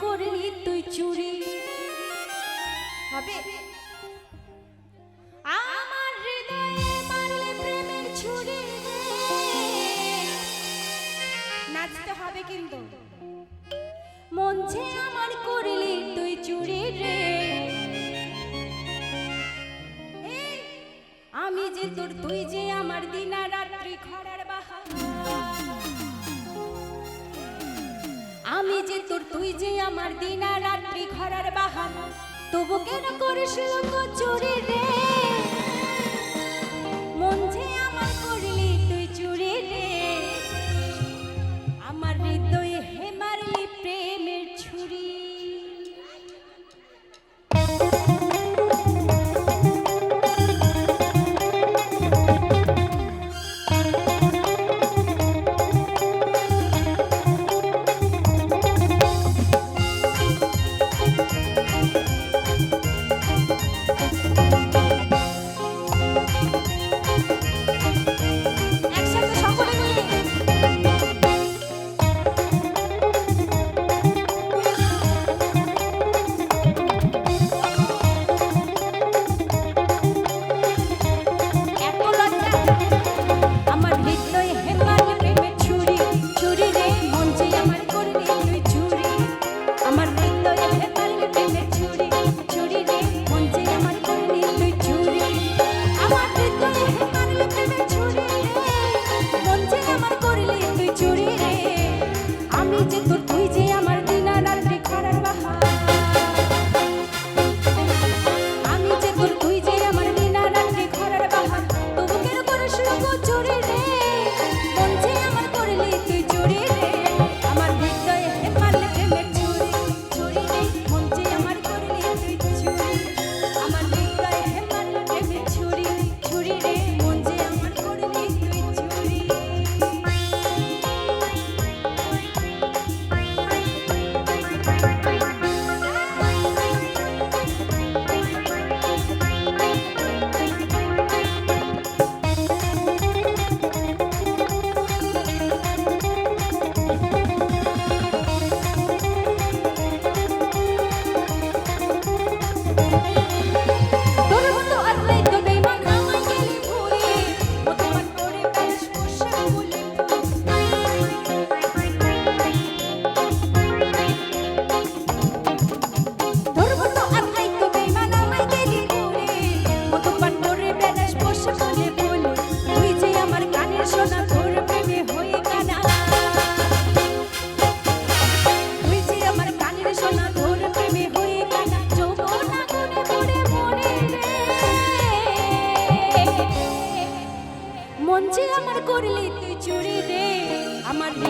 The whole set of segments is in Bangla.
করলি তুই চুরি। হবে। আমার যে আমার করলি তুই চুরি রে। আমি যে তোর তুই যে আমার দিদি তোর তুই যে আমার দিনা রাত্রি ঘরার বাহানা তবু কেন করিস লোক চুরি রে?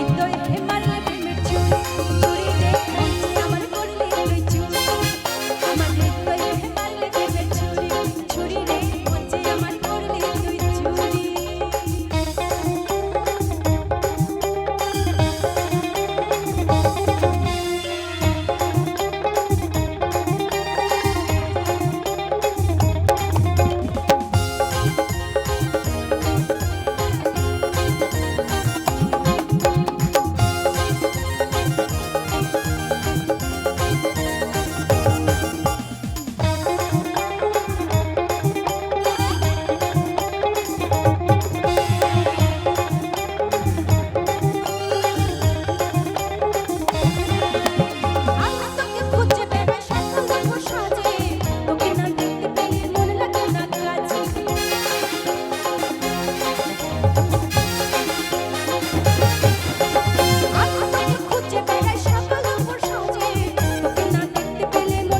হৃদয়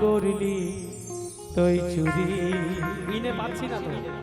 করলি তুই চুরি। ইনে পাচ্ছি না তো।